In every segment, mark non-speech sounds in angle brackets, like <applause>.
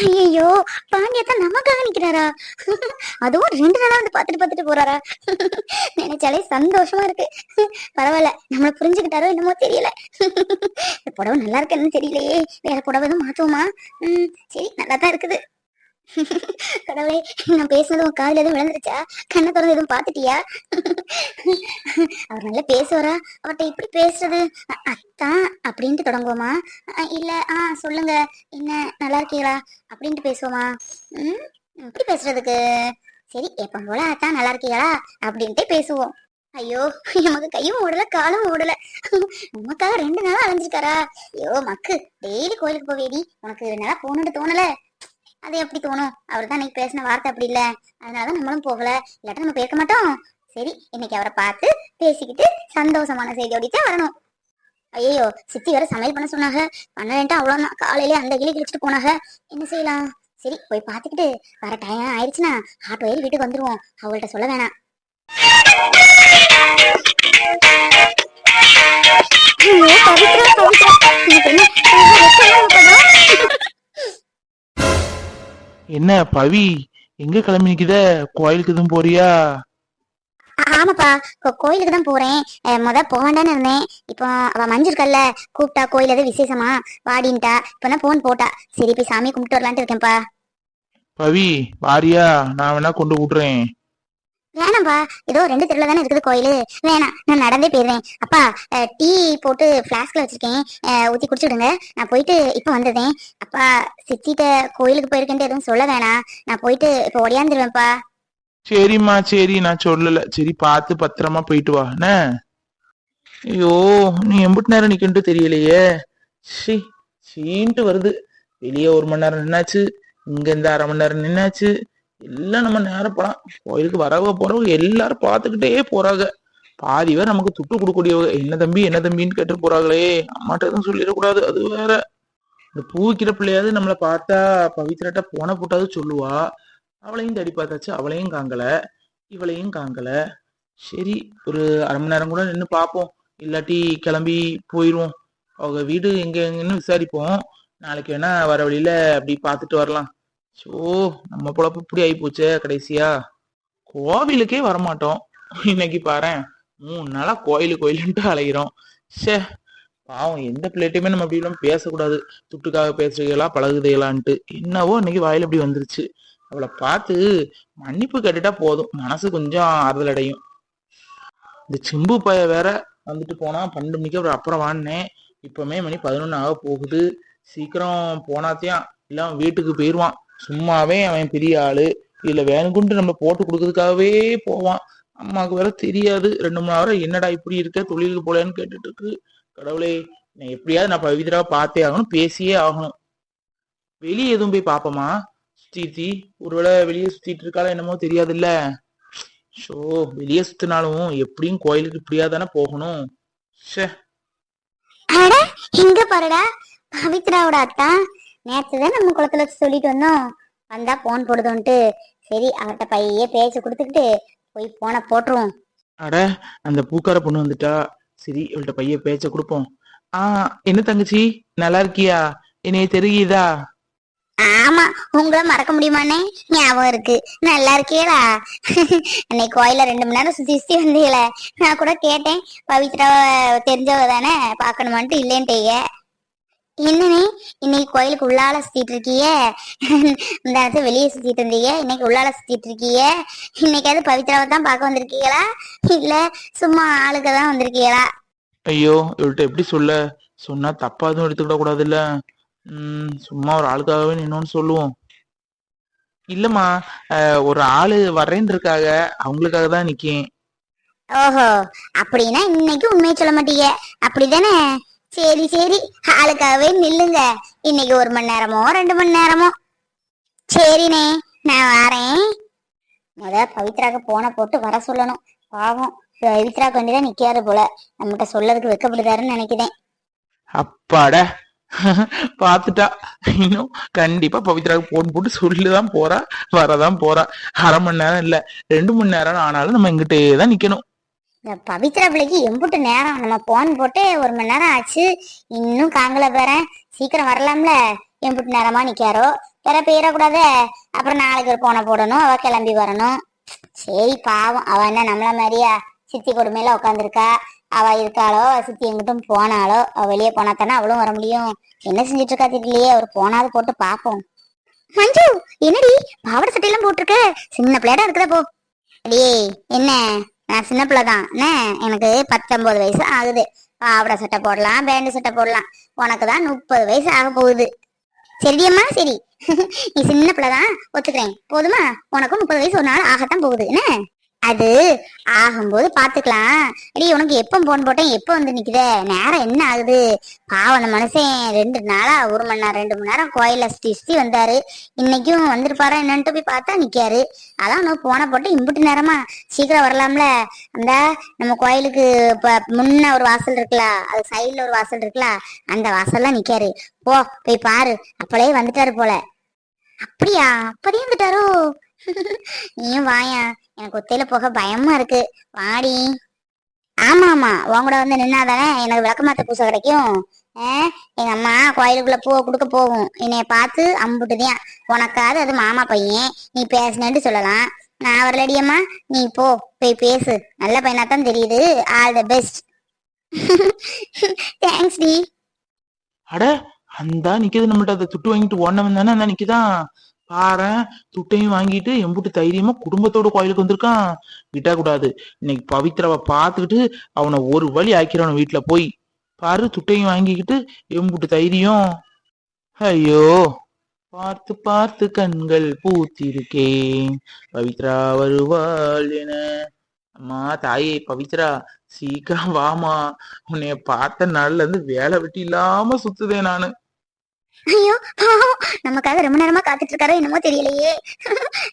ஐயோ பாண்டியத்தான் நமக்காக நிக்கிறாரா? அதுவும் ரெண்டு நாளா வந்து பாத்துட்டு பாத்துட்டு போறாரா? நினைச்சாலே சந்தோஷமா இருக்கு. பரவாயில்ல நம்மள புரிஞ்சுக்கிட்டாரோ என்னமோ தெரியல. இந்த புடவை நல்லா இருக்குன்னு தெரியலையே. வேற புடவை எதுவும் மாத்துவோமா? சரி நல்லா தான் இருக்குது. கடவுளே நான் பேசுனது உன் காதுல எதுவும் விழுந்துருச்சா? கண்ணை திறந்து எதுவும் பாத்துட்டியா அவர் நல்லா பேசுவாரா? அவர்கிட்ட இப்படி பேசுறது? அத்தான் அப்படின்ட்டு தொடங்குவோமா? இல்ல ஆ சொல்லுங்க. என்ன நல்லா இருக்கீங்களா? அப்படின்ட்டு பேசுவோமா? ம் இப்படி பேசுறதுக்கு. சரி எப்ப போல அத்தான் நல்லா இருக்கீங்களா? அப்படின்ட்டு பேசுவோம். ஐயோ நமக்கு கையும் ஓடல காலும் ஓடல. நமக்காக ரெண்டு நாளா அலைஞ்சிருக்காரா? ஐயோ மக்கு டெய்லி கோயிலுக்கு போவேடி உனக்கு ரெண்டு நாளா போகணும்னு தோணல. அது எப்படி தோணும்? அவர் தான் இன்னைக்கு பேசின வார்த்தை அப்படி இல்லை. அதனாலதான் நம்மளும் போகல. இல்லாட்டா நம்ம பேச மாட்டோம். சரி இன்னைக்கு அவரை பார்த்து பேசிக்கிட்டு சந்தோஷமான செய்தியோடித்தான் வரணும். ஐயோ சித்தி வேற சமையல் பண்ண சொன்னாங்க. பண்ணலன்ட்டு அவ்வளோதான் காலையிலே அந்த கிளி கிழிச்சிட்டு போனாங்க. என்ன செய்யலாம்? சரி போய் பார்த்துக்கிட்டு வர டைம் ஆயிடுச்சுன்னா ஆட்டோ ஏறி வீட்டுக்கு வந்துருவோம். அவங்கள்ட்ட சொல்ல வேணாம். ஐயோ, பவித்ரா, பவித்ரா. என்ன? என்ன பவி எங்க கிளம்பி நிக்குத கோயிலுக்கு எதுவும் போறியா? ஆமாப்பா. கோயிலுக்கு தான் போறேன். முத போக வேண்டாம்னு இருந்தேன். இப்போ அவ மஞ்சு இருக்கல்ல கூப்பிட்டா கோயில் எது விசேஷமா? வாடின்ட்டா. இப்பதான் போன் போட்டா. சரி போய் சாமி கும்பிட்டு வரலான்ட்டு இருக்கேன்ப்பா. பவி வாரியா நான் வேணா கொண்டு விடுறேன். வேணாம்ப்பா ஏதோ ரெண்டு தெருல தானே இருக்குது கோயில். வேணாம். நான் நடந்தே போயிடுவேன். அப்பா அஹ் டீ போட்டு ஃப்ளாஸ்க்ல வச்சிருக்கேன். ஊத்தி குடிச்சு நான் போயிட்டு இப்போ வந்ததேன் அப்பா சித்திட்ட கோயிலுக்கு போயிருக்கேன்ட்டு எதுவும் சொல்ல வேணாம். நான் போயிட்டு இப்போ ஒடியாந்துருவேன்ப்பா சரிம்மா சரி. நான் சொல்லல. சரி பார்த்து பத்திரமா போயிட்டு வா. ஐயோ நீ எம்பிட்டு நேரம் நிக்கன்ட்டு தெரியலையே. ஷி சீன்ட்டு வருது. வெளியே ஒரு மணி நேரம் நின்னாச்சு. இங்க இருந்து அரை மணி நேரம் நின்னாச்சு. எல்லாம் நம்ம நேரம் போலாம். கோயிலுக்கு வரவ போறவங்க எல்லாரும் பார்த்துக்கிட்டே போறாங்க. பாதி பேர் நமக்கு துட்டு கொடுக்கக்கூடியவங்க. என்ன தம்பி என்ன தம்பின்னு கேட்டு போறாங்களே? அம்மாட்ட எதுவும் சொல்லிடக்கூடாது. அது வேற. இந்த பூவிக்கிற பிள்ளையாவது நம்மள பார்த்தா பவித்ராட்ட போன போட்டாவது சொல்லுவா. அவளையும் தேடி பார்த்தாச்சு. அவளையும் காங்கல. இவளையும் காங்கல. சரி ஒரு அரை மணி நேரம் கூட நின்று பார்ப்போம். இல்லாட்டி கிளம்பி போயிடுவோம் அவங்க வீடு எங்க எங்கன்னு விசாரிப்போம். நாளைக்கு வேணா வர வழியில அப்படி பார்த்துட்டு வரலாம். ஸோ நம்ம பொழப்பு இப்படி ஆகி போச்சே கடைசியா. கோவிலுக்கே வரமாட்டோம். இன்னைக்கு பாரு மூணு நாளா கோயிலு கோயிலுன்ட்டு அலைகிறோம் சே பாவம் எந்த பிள்ளைகிட்டையுமே நம்ம அப்படி எல்லாம் பேசக்கூடாது. துட்டுக்காக பேசுறீங்களா பழகுதீங்களான்ட்டு என்னவோ இன்னைக்கு வாயில இப்படி வந்துருச்சு. அவளை பார்த்து மன்னிப்பு கேட்டுட்டா போதும். மனசு கொஞ்சம் ஆறுதல் அடையும். இந்த சிம்பு பைய வேற வந்துட்டு போனா பன்னெண்டு மணிக்கு அப்புறம் அப்புறம் வாங்கினேன் இப்பவுமே மணி பதினொன்னு ஆக போகுது. சீக்கிரம் போனாத்தையும் எல்லாம் வீட்டுக்கு போயிடுவான் சும்மாவே அவன் பெரிய ஆளு. இல்ல வேணுக்குன்ட்டு நம்ம போட்டு கொடுக்கறதுக்காகவே போவான். அம்மாவுக்கு வேற தெரியாது. ரெண்டு மூணு நேரம் என்னடா இப்படி இருக்க? தொழிலுக்கு போலேன்னு கேட்டுட்டு இருக்கு கடவுளே நான் எப்படியாவது நான் பவித்ரா பார்த்தே ஆகணும் பேசியே ஆகணும். வெளியே எதுவும் போய் பாப்போமா சுத்தி ஒருவேளை வெளியே சுத்திட்டு இருக்காளா என்னமோ தெரியாதுல்ல. ஷோ வெளியே சுத்தினாலும் எப்படியும் கோயிலுக்கு இப்படியா தானே போகணும். ஷே அட எங்க பாருடா. பவித்ராவோட அத்தா நேத்து தான் நம்ம குளத்துல சொல்லிட்டு வந்தோம். வந்தா போன் போடுதோன்ட்டு. சரி அவர்கிட்ட பையே பேச்ச கொடுத்துக்கிட்டு போய் போனை போட்டுருவோம். அட அந்த பூக்கார பொண்ணு வந்துட்டா. சரி இவள்கிட்ட பைய பேச்ச கொடுப்போம். ஆ என்ன தங்கச்சி? நல்லா இருக்கியா? என்னைய தெரியுதா? ஆமா உங்களை மறக்க முடியுமாண்ணே ஞாபகம் இருக்கு. நல்லா இருக்கீங்களா அன்னைக்கு கோயில ரெண்டு மணி நேரம் சுத்தி சுத்தி வந்தீங்களே. நான் கூட கேட்டேன். பவித்ரா தெரிஞ்சவ தானே பாக்கணுமான்ட்டு இல்லேன்ட்டீங்க என்னண்ணே இன்னைக்கு கோயிலுக்கு உள்ளால சுத்திட்டு இருக்கீங்க இந்த இடத்துல வெளியே சுத்திட்டு இருந்தீங்க இன்னைக்கு உள்ளால சுத்திட்டு இருக்கீங்க இன்னைக்காவது பவித்ராவை தான் பார்க்க வந்திருக்கீங்களா? இல்ல சும்மா ஆளுக்கு தான் வந்திருக்கீங்களா? ஐயோ இவள்கிட்ட எப்படி சொல்ல? சொன்னா தப்பா எதுவும் எடுத்துக்கிட கூடாதுல்ல. உம் சும்மா ஒரு ஆளுக்காகவே நின்னோன்னு சொல்லுவோம். இல்லம்மா அஹ், ஒரு ஆளு வர்றேன்னு இருக்காங்க அவங்களுக்காக தான் நிக்கேன். ஓஹோ அப்படின்னா இன்னைக்கு உண்மையை சொல்ல மாட்டீங்க. அப்படிதானே? சரி சரி. ஆளுக்காகவே நில்லுங்க. இன்னைக்கு ஒரு மணி நேரமோ ரெண்டு மணி நேரமோ. சரிண்ணே நான் வரேன். முத பவித்ராக்கு போன போட்டு வர சொல்லணும். பாவம் பவித்ராக்கு வேண்டிதான் நிக்காரு போல. நம்மகிட்ட சொல்லதுக்கு வைக்கப்படுதாருன்னு நினைக்கிறேன். அப்பாடா. பாத்துட்டா இன்னும் கண்டிப்பா பவித்ராவுக்கு போன் போட்டு சொல்லுதான் போறா வரதான் போறா. அரை மணி நேரம் இல்ல ரெண்டு மணி நேரம் ஆனாலும் நம்ம இங்கிட்டே தான் நிக்கணும். இந்த பவித்ரா பிள்ளைக்கு எம்புட்டு நேரம். நம்ம போன் போட்டு ஒரு மணி நேரம் ஆச்சு. இன்னும் காங்கல பேரன் சீக்கிரம் வரலாம்ல. எம்புட்டு நேரமா நிக்காரோ? வேற போயிடக்கூடாதே. அப்புறம் நாளைக்கு ஒரு போனை போடணும். அவ கிளம்பி வரணும். சரி பாவம். அவ என்ன நம்மள மாதிரியா? சித்தி கொடுமையில உட்காந்துருக்கா அவ இருக்காளோ? சித்தி எங்கிட்டும் போனாலோ அவ வெளியே போனா தானே அவளும் வர முடியும். என்ன செஞ்சுட்டு இருக்கா தெரியலையே. அவர் போனாது போட்டு பாப்போம். மஞ்சு என்னடி? பாவட சட்டையெல்லாம் போட்டிருக்க. சின்ன பிள்ளையாடா இருக்குதா போ. அடியே என்ன? நான் சின்ன பிள்ளை தான். என்ன எனக்கு பத்தொன்பது வயசு ஆகுது. பாவாடை சட்டை போடலாம் பேண்டு சட்டை போடலாம். உனக்கு தான் முப்பது வயசு ஆக போகுது. சரியம்மா சரி. <laughs> நீ சின்ன பிள்ளை தான் ஒத்துக்கிறேன். போதுமா? உனக்கும் முப்பது வயசு ஒரு நாள் ஆகத்தான் போகுது. என்ன அது ஆகும்போது பாத்துக்கலாம். அடி உனக்கு எப்போ போன் போட்டேன்? எப்போ வந்து நிக்குதே? நேரம் என்ன ஆகுது? பாவம் அந்த மனுஷன் ரெண்டு நாளா ஒரு மணி நேரம் ரெண்டு மணி நேரம் கோயில சுத்தி சுத்தி வந்தாரு. இன்னைக்கும் வந்திருப்பாரா என்னன்ட்டு போய் பார்த்தா நிக்காரு. அதான் உனக்கு போன போட்டு இம்புட்டு நேரமா சீக்கிரம் வரலாம்ல. அந்த நம்ம கோயிலுக்கு இப்ப முன்ன ஒரு வாசல் இருக்குல்ல அது சைடுல ஒரு வாசல் இருக்குல்ல அந்த வாசல்லாம் நிக்காரு. போ போய் பாரு. அப்பளே வந்துட்டாரு போல. அப்படியா? அப்படியே வந்துட்டாரோ? நீயும் வாயா. எனக்கு ஒத்தையில போக பயமா இருக்கு. வாடி. ஆமா ஆமா உன் கூட வந்து நின்னாதானே எனக்கு விளக்கமாத்த பூசை கிடைக்கும். எங்க அம்மா கோயிலுக்குள்ள பூவை கொடுக்க போகும். என்னைய பார்த்து அம்புட்டுதான் உனக்காவது அது மாமா பையன். நீ பேசுனேன்ட்டு சொல்லலாம். நான் வரலடியம்மா நீ போ. போய் பேசு. நல்ல பையனா தான் தெரியுது. ஆல் த பெஸ்ட் தேங்க்ஸ் டி. அட அந்த நிக்குது நம்மள்ட்ட. அதை துட்டு வாங்கிட்டு ஓடனவன் தானே அந்த நிக்குதான். பாரேன் துட்டையும் வாங்கிட்டு எம்புட்டு தைரியமா குடும்பத்தோட கோயிலுக்கு வந்திருக்கான். விட்டா கூடாது. இன்னைக்கு பவித்ராவை பார்த்துக்கிட்டு அவனை ஒரு வழி ஆக்கிறவன் வீட்டுல போய். பாரு துட்டையும் வாங்கிக்கிட்டு எம்புட்டு தைரியம். ஐயோ பார்த்து பார்த்து கண்கள் பூத்திருக்கேன். பவித்ரா வருவாள் என. அம்மா தாயே பவித்ரா சீக்கிரம் வாமா உன்னைய பார்த்த நாள்ல இருந்து வேலை வெட்டி இல்லாம சுத்துதேன் நானு. ஐயோ பாவம். நமக்காக ரொம்ப நேரமா காத்துட்டு இருக்காரோ என்னமோ தெரியலையே.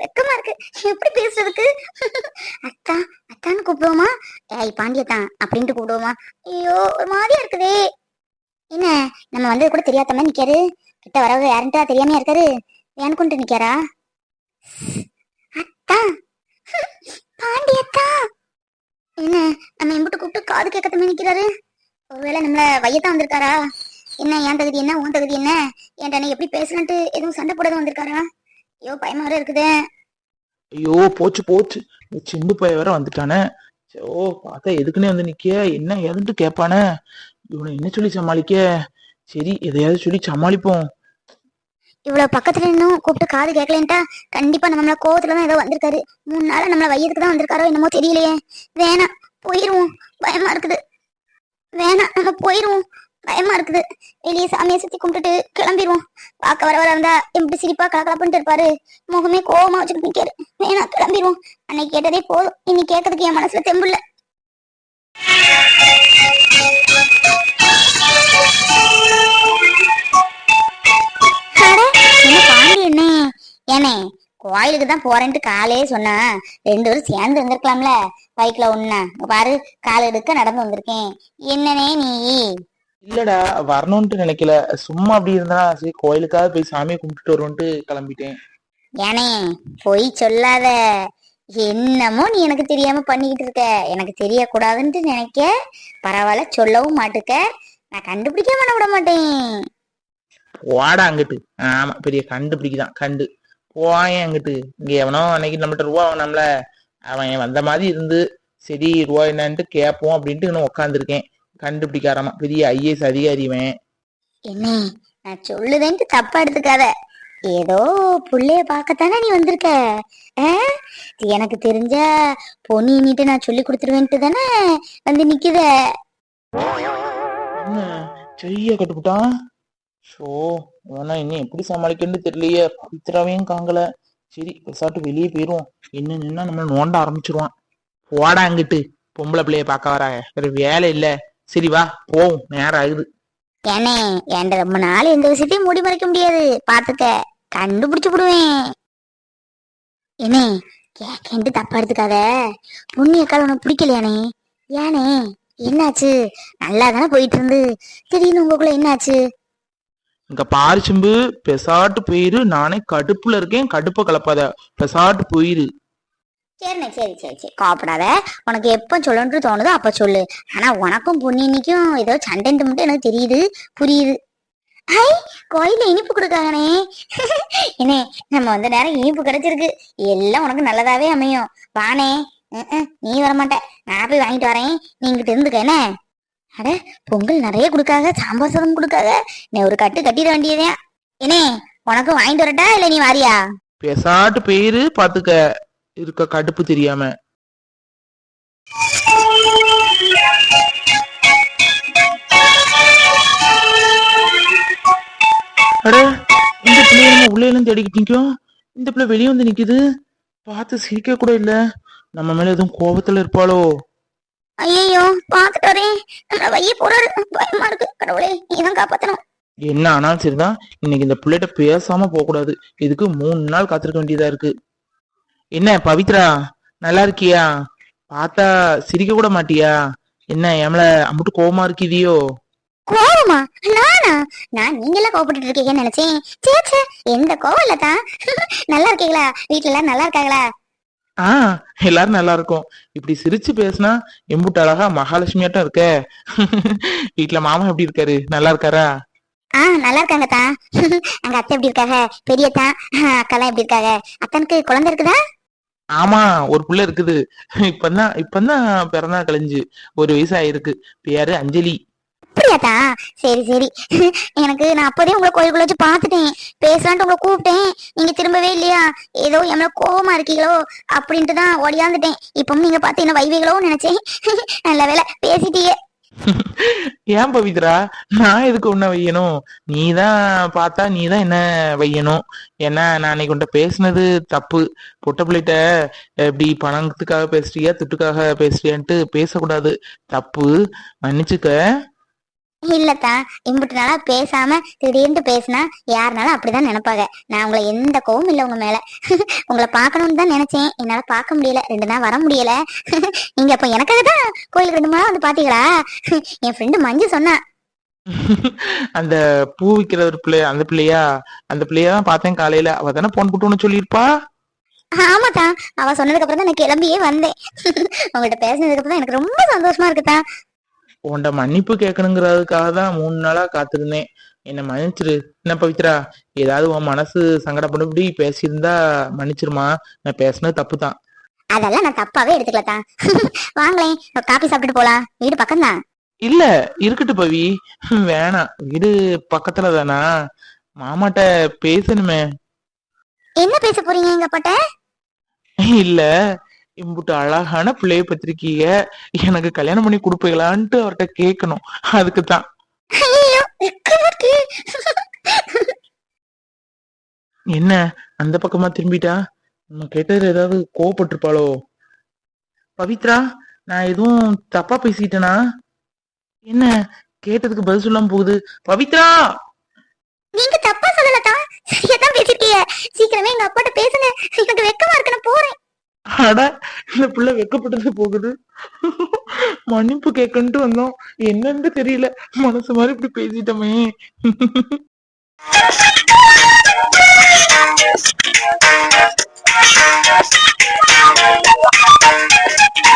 வெக்கமா இருக்கு. எப்படி பேசுறதுக்கு? அத்தா அத்தான்னு கூப்பிடுவோமா? ஏய் பாண்டியத்தான் அப்படின்ட்டு கூப்பிடுவோமா? ஐயோ ஒரு மாதிரியா இருக்குதே. என்ன நம்ம வந்தது கூட தெரியாத மாதிரி நிக்காரு கிட்ட வரவு யாருன்ட்டா தெரியாம இருக்காரு? வேன் கொண்டு நிக்காரா அத்தா பாண்டியத்தா. என்ன நம்ம எம்பிட்டு கூப்பிட்டு காது கேட்கத்தமே நிக்கிறாரு? ஒருவேளை நம்மள வையத்தான் வந்திருக்காரா? என்ன என் தகுதி என்ன உன் தகுதி என்ன? ஏன்டா நீ எப்படி பேசலன்ட்டு எதுவும் சண்டை போடாத வந்திருக்காரா? ஐயோ பயமா வேற இருக்குதே. ஐயோ போச்சு போச்சு. சிண்டு பைய வேற வந்துட்டானே. ஓ பார்த்தா எதுக்குன்னே வந்து நிக்க என்ன ஏதுன்ட்டு கேட்பானே இவனை என்ன சொல்லி சமாளிக்க? சரி எதையாவது சொல்லி சமாளிப்போம். இவ்வளவு பக்கத்துல இன்னும் கூப்பிட்டு காது கேட்கலன்ட்டா கண்டிப்பா நம்ம நம்மள கோவத்துல தான் ஏதோ வந்திருக்காரு. மூணு நாளா நம்மள வையத்துக்கு தான் வந்திருக்காரோ என்னமோ தெரியலையே. வேணாம் போயிருவோம். பயமா இருக்குது. வேணாம் நம்ம போயிருவோம். பயமா இருக்குது. வெளியே சாமியை சுத்தி கும்பிட்டுட்டு கிளம்பிடுவோம் பார்க்க வர வர இருந்தா எப்படி சிரிப்பா கலக்கலப்புன்ட்டு இருப்பாரு. முகமே கோவமா வச்சுட்டு நிக்காரு வேணா கிளம்பிடுவோம் அன்னைக்கு கேட்டதே போதும். இன்னைக்கு கேட்கறதுக்கு என் மனசுல தெம்புல என்ன ஏனே கோயிலுக்கு தான் போறேன்ட்டு காலே சொன்னா. ரெண்டு பேரும் சேர்ந்து வந்திருக்கலாம்ல. பைக்ல ஒண்ணா. பாரு கால் எடுக்க நடந்து வந்திருக்கேன். என்னனே நீ? இல்லடா வரணும்ட்டு நினைக்கல. சும்மா அப்படி இருந்தா சரி கோயிலுக்காவது போய் சாமியை கும்பிட்டுட்டு வருவோன்ட்டு கிளம்பிட்டேன். ஏனே பொய் சொல்லாத. என்னமோ நீ எனக்கு தெரியாம பண்ணிக்கிட்டு இருக்க. எனக்கு தெரியக்கூடாதுன்ட்டு நினைக்க. பரவாயில்ல சொல்லவும் மாட்டுக்க. நான் கண்டுபிடிக்க பண்ண விட மாட்டேன். வாடா அங்கிட்டு. ஆமா பெரிய கண்டுபிடிக்குதான் கண்டு. போயேன் அங்கிட்டு. இங்க எவனோ அன்னைக்கு நம்மகிட்ட ரூபா நம்மள அவன் வந்த மாதிரி இருந்து சரி ரூபா என்னன்ட்டு கேட்போம் அப்படின்ட்டு இன்னும் உட்காந்துருக்கேன் கண்டுபிடிக்காரமா? பெரிய ஐஏஎஸ் அதிகாரிவன். என்ன நான் சொல்லுதேன்ட்டு தப்பா எடுத்துக்காத. ஏதோ புள்ளைய பார்க்கத்தானே நீ வந்திருக்க? எனக்கு தெரிஞ்ச பொன்னி நீட்டு நான் சொல்லி கொடுத்துருவேன்ட்டு தானே வந்து நிக்குத என்ன செய்ய கட்டுப்பிட்டான்? ஷோ இவனா இன்னும் எப்படி சமாளிக்கணும்னு தெரியலையே. பவித்ராவையும் காங்கல சரி பெசாட்டு வெளியே போயிருவோம் என்ன நின்னா நம்ம நோண்ட ஆரம்பிச்சிருவான். போடா அங்கிட்டு. பொம்பளை பிள்ளைய பார்க்க வர வேற வேலை இல்ல. சரி வா போவோம். நேரம் ஆகுது. ஏனே என்கிட்ட ரொம்ப நாள் எந்த விஷயத்தையும் மூடி மறைக்க முடியாது. பாத்துக்க கண்டுபிடிச்சு விடுவேன். என்னே கேக்கேன்ட்டு தப்பா எடுத்துக்காத. புண்ணியக்கால் உனக்கு பிடிக்கலையானே? ஏனே என்னாச்சு? நல்லா தானே போயிட்டு இருந்து திடீர்னு உங்களுக்குள்ள என்னாச்சு? இங்க பாரு சிம்பு பெசாட்டு போயிரு. நானே கடுப்புல இருக்கேன். கடுப்பை கலப்பாத. பெசாட்டு போயிரு. சரிண்ணே சரி சரி சரி. கோவப்படாத. உனக்கு எப்போ சொல்லணும்னு தோணுதோ அப்போ சொல்லு. ஆனா உனக்கும் பொன்னிக்கும் ஏதோ சண்டைன்ட்டு மட்டும் எனக்கு தெரியுது. புரியுது. ஹை கோயில்ல இனிப்பு கொடுக்காங்கனே என்னே நம்ம வந்த நேரம் இனிப்பு கிடைச்சிருக்கு. எல்லாம் உனக்கு நல்லதாவே அமையும். வானே நீ வரமாட்ட. நான் போய் வாங்கிட்டு வரேன். நீங்கிட்ட இருந்துக்க என்ன? அட பொங்கல் நிறைய கொடுக்காக சாம்பார் சாதம் கொடுக்காக. நீ ஒரு கட்டு கட்டிட வேண்டியதே என்னே உனக்கு வாங்கிட்டு வரட்டா இல்ல நீ வாரியா? பேசாட்டு பேரு பாத்துக்க. இருக்க கடுப்பு தெரியாம. அட இந்த பிள்ளைய நம்ம உள்ள எல்லாம் தேடிக்கிட்டு நிக்கும் இந்த பிள்ளை வெளியே வந்து நிக்குது. பார்த்து சிரிக்க கூட இல்ல. நம்ம மேல எதுவும் கோபத்துல இருப்பாளோ? ஐயோ பாத்துட்டு வரேன். நம்மள வைய போறாரு. பயமா இருக்கு. கடவுளே நீதான் காப்பாத்தணும். என்ன ஆனாலும் சரிதான். இன்னைக்கு இந்த பிள்ளைகிட்ட பேசாம போக கூடாது இதுக்கு மூணு நாள் காத்திருக்க வேண்டியதா இருக்கு. என்ன பவித்ரா நல்லா இருக்கியா? பார்த்தா சிரிக்க கூட மாட்டியா? என்ன எமல அம்புட்டு கோவமா இருக்கிதியோ? கோவமா? நானா? நான் நீங்க எல்லாம் கோவப்பட்டு இருக்கீங்கன்னு நினைச்சேன். சே சே எந்த கோவம் இல்லதான் நல்லா இருக்கீங்களா? வீட்டுல எல்லாரும் நல்லா இருக்காங்களா? ஆ எல்லாரும் நல்லா இருக்கும். இப்படி சிரிச்சு பேசுனா எம்புட்டு அழகா மகாலட்சுமியாட்டம் இருக்க. வீட்டுல மாமா எப்படி இருக்காரு? நல்லா இருக்காரா? ஆ நல்லா இருக்காங்க தான். அங்க அத்தை எப்படி இருக்காங்க? பெரியத்தா அக்கெல்லாம் எப்படி இருக்காங்க? அத்தனுக்கு குழந்தை இருக்குதா? ஆமா ஒரு புள்ள இருக்குது. இப்பதான் இப்பதான் பிறந்தா கழிஞ்சு ஒரு வயசு ஆயிருக்கு பேரு அஞ்சலி. அப்படியாத்தா சரி சரி. எனக்கு நான் அப்போதே உங்களை கோயிலுக்குள்ள வச்சு பார்த்துட்டேன். பேசலான்ட்டு உங்களை கூப்பிட்டேன். நீங்க திரும்பவே இல்லையா? ஏதோ எம்மள கோவமா இருக்கீங்களோ? அப்படின்ட்டு தான் ஓடியாந்துட்டேன். இப்பவும் நீங்க பார்த்து என்ன வைவீங்களோ நினைச்சேன். நல்ல வேலை பேசிட்டீங்க. ஏன் பவித்ரா? நான் எதுக்கு உன்ன வையணும்? நீ தான் பார்த்தா நீ தான் என்ன வையணும்? ஏன்னா நான் அன்னைக்கு உன்ட்ட பேசுனது தப்பு. பொட்ட பிள்ளைகிட்ட இப்படி பணத்துக்காக பேசுறியா? துட்டுக்காக பேசுறியான்ட்டு பேசக்கூடாது. தப்பு. மன்னிச்சுக்க. இல்லத்தா இம்புட்டு நாளா பேசாம திடீர்னு பேசினா யாருனாலும் அப்படிதான் நினைப்பாங்க. நான் உங்களை எந்த கோவம் இல்லை உங்க மேல. <laughs> உங்களை பார்க்கணும்னு தான் நினைச்சேன். என்னால பார்க்க முடியல. ரெண்டு நாள் வர முடியல. <laughs> நீங்க அப்ப எனக்காக தான் கோயிலுக்கு ரெண்டு மூணு வந்து பாத்தீங்களா? <laughs> என் ஃப்ரெண்டு மஞ்சு சொன்னா. அந்த பூ விக்கிற ஒரு பிள்ளைய அந்த பிள்ளையா? அந்த பிள்ளைய தான் பார்த்தேன் காலையில. அவ தானே போன் போட்டு சொல்லியிருப்பா? ஆமாத்தா. அவ சொன்னதுக்கு அப்புறம் தான் நான் கிளம்பியே வந்தேன். உங்கள்ட்ட பேசினதுக்கு அப்புறம் எனக்கு ரொம்ப சந்தோஷமா இருக்குதா உன்ட மன்னிப்பு கேட்கணுங்கிறதுக்காக தான் மூணு நாளா காத்திருந்தேன். என்ன மன்னிச்சிரு. என்ன பவித்ரா? ஏதாவது உன் மனசு சங்கடப்படும்படி பேசியிருந்தா மன்னிச்சிருமா? நான் பேசுனது தப்பு தான் அதெல்லாம் நான் தப்பாவே எடுத்துக்கலத்தா. <laughs> வாங்களேன் காபி சாப்பிட்டுட்டு போலாம். வீடு பக்கம் தான் இல்ல இருக்கட்டும் பவி. வேணாம். வீடு பக்கத்துல தானா மாமாட்ட பேசணுமே. என்ன பேச போறீங்க எங்க பட்ட இல்ல இம்புட்டு அழகான பிள்ளைய பத்திரிக்கீங்க. எனக்கு கல்யாணம் பண்ணி கொடுப்பீங்களான்ட்டு அவர்கிட்ட கேட்கணும் அதுக்கு தான் என்ன? அந்த பக்கமா திரும்பிட்டா? நம்ம கேட்டதுல ஏதாவது கோவப்பட்டிருப்பாளோ? பவித்ரா நான் எதுவும் தப்பா பேசிட்டேனா? என்ன? கேட்டதுக்கு பதில் சொல்லாம போகுது. பவித்ரா! நீங்க தப்பா சொல்லலதா வீட்டுல பிள்ளை வெக்கப்பட்டது போகுது. மன்னிப்பு கேட்கன்ட்டு வந்தோம். என்னன்னு தெரியல. மனசு மாதிரி இப்படி பேசிட்டோமே. Thank you.